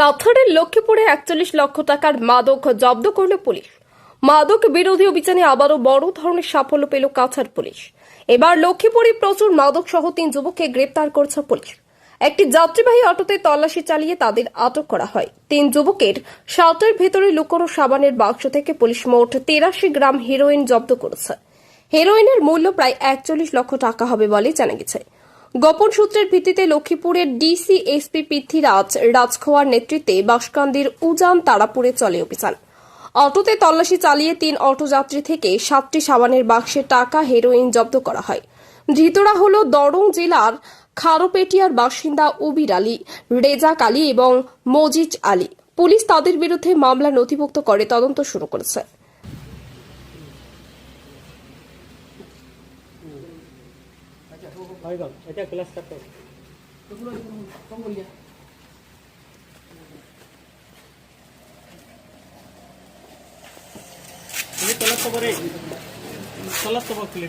কাছাড়ের লক্ষ্মীপুরে একচল্লিশ লক্ষ টাকার মাদক জব্দ করল পুলিশ। মাদক বিরোধী অভিযানে আবারও বড় ধরনের সাফল্য পেল কাছাড় পুলিশ। এবার লক্ষ্মীপুরে প্রচুর মাদক সহ তিন যুবককে গ্রেপ্তার করছে পুলিশ। একটি যাত্রীবাহী অটোতে তল্লাশি চালিয়ে তাদের আটক করা হয়। তিন যুবকের শার্টের ভেতরে লুকোনো সাবানের বাক্স থেকে পুলিশ মোট তেরাশি গ্রাম হেরোইন জব্দ করেছে। হেরোইনের মূল্য প্রায় একচল্লিশ লক্ষ টাকা হবে বলে জানা গেছে। গোপন সূত্রের ভিত্তিতে লক্ষ্মীপুরের ডিসি এসপি পৃথ্বীরাজ রাজখোয়ার নেতৃত্বে বাসকান্দির উজান তারাপুরে চলে অভিযান। অটোতে তল্লাশি চালিয়ে তিন অটো যাত্রী থেকে সাতটি সাবানের বাক্সে টাকা, হেরোইন জব্দ করা হয়। ধৃতরা হল দরং জেলার খারোপেটিয়ার বাসিন্দা উবির আলী রেজাক আলী এবং মজিজ আলী। পুলিশ তাদের বিরুদ্ধে মামলা নথিভুক্ত করে তদন্ত শুরু করেছে। হয়ে গেল এটা ক্লাস স্টার্ট করো তুমি তলাস তো করে তলাস তো খুলে